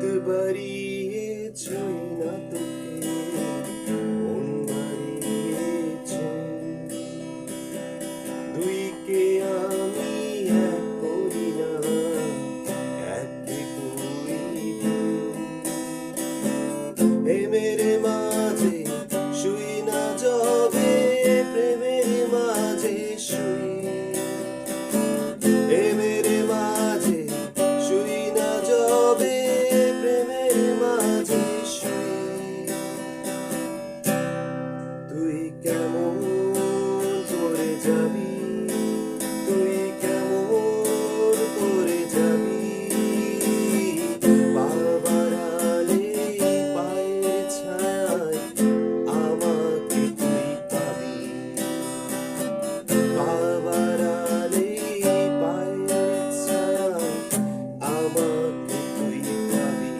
te কেমন করে যাবি? তুই কেমন করে যাবি? বাবার আলে পায়ের ছায় আমাকে তুই পাবি। পায়ের ছায় আমাকে তুই পাবি।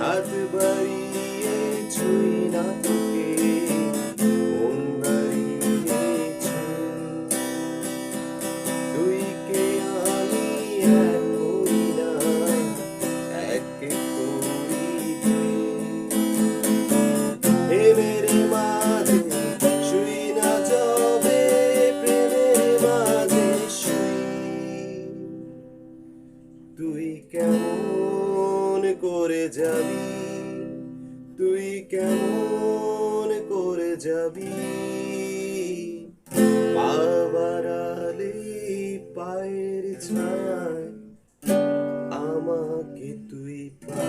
হাত বাড়িয়ে ছুই না তোকে কেমন করে যাবি? তুই কেমন করে যাবি? বাবার আলে পায়ের ছায় আমাকে তুই পা